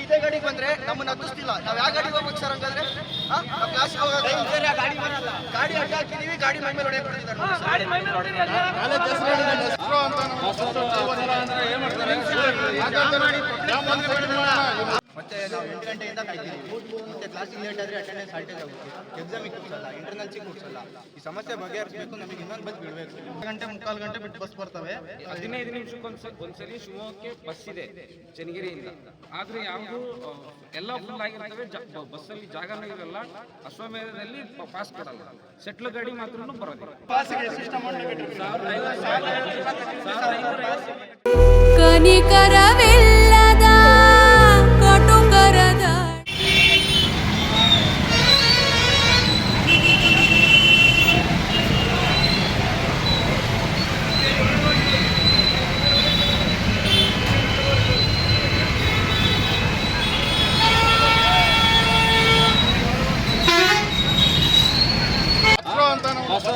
ಇದೇ ಗಾಡಿಗೆ ಬಂದ್ರೆ ನಮ್ಮನ್ನ ಹತ್ತಿಸ್ತಿಲ್ಲ ನಾವ್ ಯಾವ ಗಾಡಿಗೆ ಹೋಗ್ಬೇಕು ಸರ್ ಹಂಗಾದ್ರೆ ಗಾಡಿ ಬರಲ್ಲ ಗಾಡಿ ಅಡ್ಡ ಹಾಕಿದೀವಿ ಗಾಡಿ ಮೈ ಮೇಲೆ ಹೊಡೆಯಕ್ ಬಿಡ್ತಿದ್ದಾರೆ ನಾವು ಎಂಟು ಗಂಟೆಯಿಂದ ಕಾಯ್ತಿದ್ದೀವಿ ಮತ್ತೆ ಕ್ಲಾಸಿಗೆ ಲೇಟ್ ಆದ್ರೆ ಅಟೆಂಡೆನ್ಸ್ ಶಾರ್ಟೇಜ್ ಆಗುತ್ತೆ. ಎಕ್ಸಾಮಿಗೆ ಕೂರ್ಸಲ್ಲ ಇಂಟರ್ನಲ್ಸಿಗೆ ಕೂರ್ಸಲ್ಲ ಈ ಸಮಸ್ಯೆ ಬಗೆಹರಿಸಬೇಕು ನಮಗೆ ಇನ್ನೊಂದು ಬಸ್ ಬಿಡಬೇಕು. ಗಂಟೆ ಮುಕ್ಕಾಲು ಗಂಟೆ ಬಿಟ್ಟು ಬಸ್ ಬರ್ತವೆ. ಹದಿನೈದು ನಿಮಿಷಕ್ಕೊಂದ್ಸ ಒಂದ್ಸರಿ ಶಿವಮೊಗ್ಗಕ್ಕೆ ಬಸ್ ಇದೆ ಚನ್ನಗಿರಿಯಿಂದ. ಆದರೆ ಯಾವುದು ಎಲ್ಲ ಫುಲ್ ಆಗಿರ್ತವೆ ಬಸ್ಸಲ್ಲಿ ಜಾಗನೂ ಇರಲ್ಲ ಅಶ್ವಮೇಧದಲ್ಲಿ ಪಾಸ್ ಕೊಡಲ್ಲ ಸೆಟ್ಲ್ ಗಾಡಿ ಮಾತ್ರ ಬರೋದಿಲ್ಲ ಕನಿಕರವಿಲ್ಲದ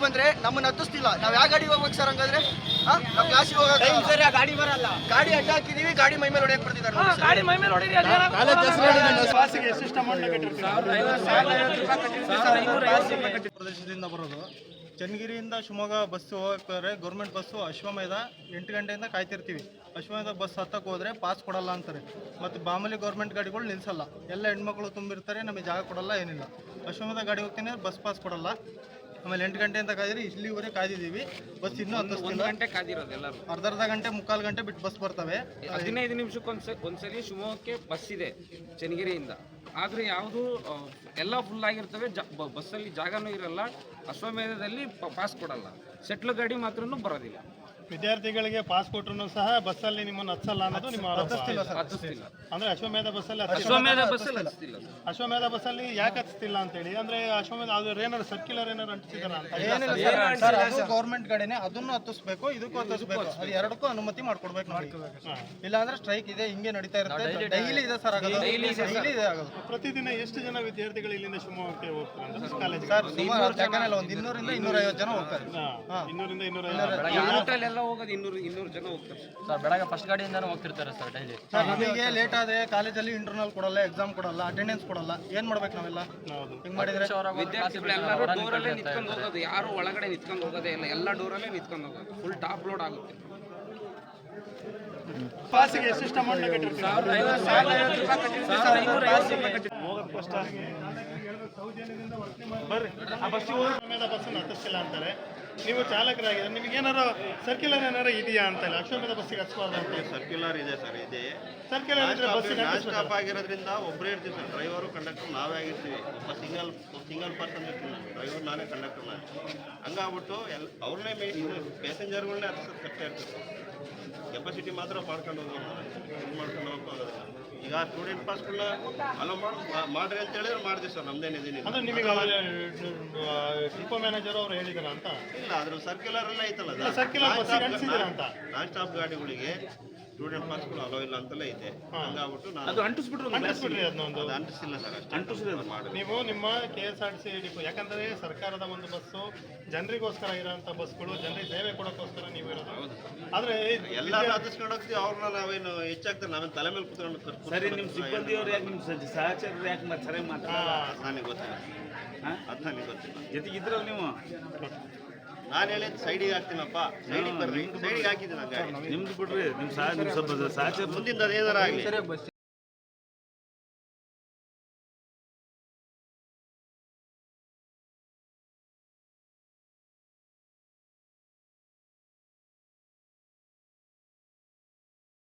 ಗಾಡಿಗೆ ಬಂದ್ರೆ ನಮ್ಮನ್ನ ಹತ್ತಿಸ್ತಿಲ್ಲ. ನಾವ್ ಯಾವ ಗಾಡಿ ಹೋಗ್ಬೇಕು ಸರ್ ಹಂಗಾದ್ರೆ? ನಾವ್ ಕ್ಲಾಸಿಗೆ ಗಾಡಿ ಬರಲ್ಲ. ಗಾಡಿ ಅಡ್ಡ ಹಾಕಿದೀವಿ ಗಾಡಿ ಮೈ ಮೇಲೆ ಹೊಡೆಯಕ್ ಬರ್ತಿದ್ದಾರೆ ಪ್ರದೇಶದಿಂದ ಬರೋದು. ಚನ್ನಗಿರಿಯಿಂದ ಶಿವಮೊಗ್ಗ ಬಸ್ಸು ಹೋಗ್ತಾರೆ ಗೌರ್ಮೆಂಟ್ ಬಸ್ಸು ಅಶ್ವಮೇಧ ಎಂಟು ಗಂಟೆಯಿಂದ ಕಾಯ್ತಿರ್ತೀವಿ. ಅಶ್ವಮೇಧ ಬಸ್ ಹತ್ತಕ್ಕೆ ಹೋದ್ರೆ ಪಾಸ್ ಕೊಡಲ್ಲ ಅಂತಾರೆ. ಮತ್ತು ಮಾಮೂಲಿ ಗೌರ್ಮೆಂಟ್ ಗಾಡಿಗಳು ನಿಲ್ಸಲ್ಲ. ಎಲ್ಲ ಹೆಣ್ಮಕ್ಳು ತುಂಬಿರ್ತಾರೆ ನಮಗೆ ಜಾಗ ಕೊಡಲ್ಲ ಏನಿಲ್ಲ. ಅಶ್ವಮೇಧ ಗಾಡಿ ಹೋಗ್ತೀನಿ ಬಸ್ ಪಾಸ್ ಕೊಡಲ್ಲ. ಆಮೇಲೆ ಎಂಟು ಗಂಟೆ ಅಂತ ಕಾದಿರಿ ಇಲ್ಲಿವರೆಗೆ ಕಾದಿದ್ದೀವಿ ಬಸ್ ಇನ್ನೂ ಒಂದು ಗಂಟೆ ಕಾದಿರೋದು ಎಲ್ಲರೂ. ಅರ್ಧ ಅರ್ಧ ಗಂಟೆ ಮುಕ್ಕಾಲು ಗಂಟೆ ಬಿಟ್ಟು ಬಸ್ ಬರ್ತವೆ. ಹದಿನೈದು ನಿಮಿಷಕ್ಕೊಂದ್ಸ ಒಂದ್ಸರಿ ಶಿವಮೊಗ್ಗಕ್ಕೆ ಬಸ್ ಇದೆ ಚನ್ನಗಿರಿಯಿಂದ. ಆದ್ರೆ ಯಾವುದು ಎಲ್ಲ ಫುಲ್ ಆಗಿರ್ತವೆ ಜ- ಬಸ್ಸಲ್ಲಿ ಜಾಗನೂ ಇರಲ್ಲ ಅಶ್ವಮೇಧದಲ್ಲಿ ಪಾಸ್ ಕೊಡಲ್ಲ. ಸೆಟ್ಲ್ ಗಾಡಿ ಮಾತ್ರ ಬರೋದಿಲ್ಲ. ವಿದ್ಯಾರ್ಥಿಗಳಿಗೆ ಪಾಸ್ ಕೊಟ್ಟರು ಸಹ ಬಸ್ಸಲ್ಲಿ ನಿಮ್ಮನ್ನು ಹಚ್ಚಲ್ಲ ಅನ್ನೋದು ನಿಮ್ಮ ಆರೋಪ. ಹತ್ತಿಸ್ತಿಲ್ಲ ಅಂದ್ರೆ ಅಶ್ವಮೇಧ ಬಸ್ಸಲ್ಲಿ ಅಶ್ವಮೇಧ ಬಸ್ಸಲ್ಲಿ ಹತ್ತಿಸ್ತಿಲ್ಲ ಅಶ್ವಮೇಧ ಬಸ್ಸಲ್ಲಿ ಯಾಕೆ ಹತ್ತಿಸ್ತಿಲ್ಲ ಅಂತೇಳಿ ಅಂದ್ರೆ ಅಶ್ವಮೇಧ ಅದು ಏನಾದ್ರು ಸರ್ಕ್ಯುಲರ್ ಏನಾದ್ರು ಅಂಟಿಸಿದಾರ ಅಂತ ಸರ್. ಅದು ಗೌರ್ಮೆಂಟ್ ಗಾಡಿನೇ ಅದನ್ನು ಹತ್ತಿಸ್ಬೇಕು ಇದಕ್ಕೂ ಹತ್ತಿಸ್ಬೇಕು. ಅದು ಎರಡಕ್ಕೂ ಅನುಮತಿ ಮಾಡ್ಕೊಡ್ಬೇಕು ನೋಡಿ. ಇಲ್ಲ ಅಂದ್ರೆ ಸ್ಟ್ರೈಕ್ ಇದೆ ಹಿಂಗೆ ನಡೀತಾ ಇರುತ್ತೆ. ಡೈಲಿ ಇದೆ ಸರ್ ಆಗೋದು. ಡೈಲಿ ಇದೆ ಆಗೋದು. ಪ್ರತಿದಿನ ಎಷ್ಟು ಜನ ವಿದ್ಯಾರ್ಥಿಗಳು ಇಲ್ಲಿಂದ ಶಿವಮೊಗ್ಗಕ್ಕೆ ಹೋಗ್ತಾರೆ ಅಂದ್ರೆ ಕಾಲೇಜ್ ಸರ್ ಸುಮಾರು ಒಂದು ಇನ್ನೂರಿಂದ ಇನ್ನೂರ ಐವತ್ತು ಜನ ಹೋಗ್ತಾರೆ. ಇನ್ನೂರಿಂದ ಇನ್ನೂರ ಊಟಲೆಲ್ಲ ಹೋಗೋದು ಇನ್ನೂರು ಇನ್ನೂರು ಜನ ಹೋಗ್ತಾರೆ. ಸರ್ ಬೆಳಗ್ಗೆ ಫಸ್ಟ್ ಗಾಡಿಯಿಂದಾನು ಹೋಗ್ತಿರ್ತಾರೆ ಸರ್ ಡೈಲಿ ಸರ್ ನಮಗೆ ಲೇಟ್ ಆದ್ರೆ ಕಾಲೇಜಲ್ಲಿ ಇಂಟರ್ನಲ್ ಕೊಡಲ್ಲ ಎಕ್ಸಾಮ್ ಕೊಡಲ್ಲ ಅಟೆಂಡೆನ್ಸ್ ಕೊಡಲ್ಲ. ಏನ್ ಮಾಡ್ಬೇಕು ನಾವೆಲ್ಲ? ಹಿಂಗ್ ಮಾಡಿದ್ರೆ? ವಿದ್ಯಾರ್ಥಿಗಳೆಲ್ಲರೂ ಡೋರಲ್ಲೇ ನಿಂತ್ಕೊಂಡು ಹೋಗೋದು ಯಾರು ಒಳಗಡೆ ನಿಂತ್ಕೊಂಡು ಹೋಗೋದೇ ಇಲ್ಲ ಎಲ್ಲ ಡೋರಲ್ಲೇ ನಿಂತ್ಕೊಂಡು ಹೋಗೋದು. ಫುಲ್ ಟಾಪ್ ಲೋಡ್ ಆಗುತ್ತೆ. ಪಾಸಿಗೆ ಎಷ್ಟೆಷ್ಟು ಅಮೌಂಟ್ ಬರ್ರಿ ಆ ಬಸ್ಸಿಗೆ ಹೋದ್ರೆ ಬಸ್ಸನ್ನು ಹತ್ತಿಸ್ತಿಲ್ಲ ಅಂತಾರೆ ನೀವು ಚಾಲಕರಾಗಿದ್ರೆ ನಿಮ್ಗೆ ಏನಾರು ಸರ್ಕ್ಯುಲರ್ ಏನಾರು ಇದೆಯಾ ಅಂತ ಇಲ್ಲ ಅಶ್ವಮೇಧ ಬಸ್ಸಿಗೆ ಹತ್ಸ್ಬಾರ್ದು ಅಂತ ಸರ್ಕ್ಯುಲರ್ ಇದೆ ಸರ್ ಇದೆ ಸರ್ಕ್ಯುಲರ್ ಇದ್ರೆ ನಾನ್ ಸ್ಟಾಪ್ ಆಗಿರೋದ್ರಿಂದ ಒಬ್ಬರೇ ಇರ್ತೀವಿ ಸರ್ ಡ್ರೈವರು ಕಂಡಕ್ಟರ್ ನಾವೇ ಆಗಿರ್ತೀವಿ. ಒಬ್ಬ ಸಿಂಗಲ್ ಸಿಂಗಲ್ ಪರ್ಸನ್ ಇರ್ತೀನಿ ನಾನು ಡ್ರೈವರ್ ನಾನೇ ಕಂಡಕ್ಟರ್ ನಾನು ಹಂಗಾಗ್ಬಿಟ್ಟು ಎಲ್ ಅವ್ರನ್ನೇ ಮೇ ಪ್ಯಾಸೆಂಜರ್ಗಳನ್ನೇ ಹತ್ತಿಸೋದು ಕಷ್ಟ ಇರ್ತದೆ ಕೆಪಾಸಿಟಿ ಮಾತ್ರ ಮಾಡ್ಕೊಂಡು ಹೋಗೋದು. ಇದು ಮಾಡ್ಕೊಂಡು ಹೋಗೋದಿಲ್ಲ ಈಗ ಸ್ಟೂಡೆಂಟ್ ಪಾಸ್ಗಳನ್ನ ಅಲೋ ಮಾಡ್ರಿ ಅಂತ ಹೇಳಿದ್ರೆ ಮಾಡಿದೆ ಸರ್ ನಮ್ದೇನಿದ್ದೀನಿ ಅಂದ್ರೆ ನಿಮಗೆ ಡಿಪೋ ಮ್ಯಾನೇಜರ್ ಅವ್ರು ಹೇಳಿದಾರ ಅಂತ? ಇಲ್ಲ ಅದ್ರ ಸರ್ಕ್ಯುಲರ್ ಎಲ್ಲ ಐತಲ್ಲ ಅಂತ? ನಾನ್ ಸ್ಟಾಪ್ ಗಾಡಿಗಳಿಗೆ ಸ್ಟೂಡೆಂಟ್ ಪಾಸ್ಗಳು ಅಲೋ ಇಲ್ಲ ಅಂತಲೇ ಇದೆ. ಹಂಗಾಗ್ಬಿಟ್ಟು ನಾನು ಅದನ್ನ ಅದನ್ನೊಂದು ಅದು ಅಂಟಿಸಿಲ್ಲ ಸರ್ ಅಷ್ಟೇ. ಮಾಡಿ ನೀವು ನಿಮ್ಮ K S R T C depot ಯಾಕಂದ್ರೆ ಸರ್ಕಾರದ ಒಂದು ಬಸ್ಸು ಜನರಿಗೋಸ್ಕರ ಇರೋಂಥ ಬಸ್ಗಳು ಜನರಿಗೆ ಸೇವೆ ಕೊಡೋಕ್ಕೋಸ್ಕರ ನೀವು ಇರೋದು. ಆದ್ರೆ ಎಲ್ಲ ಹತ್ತಿಸ್ಕೊಂಡು ಹೋಗ್ತೀವಿ ಅವ್ರನ್ನ ನಾವೇನು ಹೆಚ್ಚಾಗ್ತಾರೆ ನಾವೇನು ತಲೆ ಮೇಲೆ ಕುತ್ಕೊಂಡು ಸರಿ ನಿಮ್ಮ ಸಿಬ್ಬಂದಿಯವ್ರು ಯಾಕೆ ನಿಮ್ಮ ಸಹಚರರು ಯಾಕೆ ಮತ್ತೆ ಸರಿ ಮಾತಾಡ ನನಗೆ ಗೊತ್ತಿಲ್ಲ. ಅದು ನನಗೆ ಗೊತ್ತಿಲ್ಲ. ಜೊತೆಗೆ ಇದ್ರಲ್ಲಿ ನೀವು ನಾನು ಹೇಳಿದ ಸೈಡಿಗೆ ಹಾಕ್ತೀನಪ್ಪ. ಸೈಡಿಗೆ ಬರ್ರಿ. ಸೈಡಿಗೆ ಹಾಕಿದ್ದೀನಿ ನಿಮ್ದು ಬಿಡ್ರಿ ನಿಮ್ ಸಹ ನಿಮ್ ಸ್ವಲ್ಪ ಮುಂದಿನ ಮುಂದಿಂದ ಅದೇನಾರ ಆಗಲಿ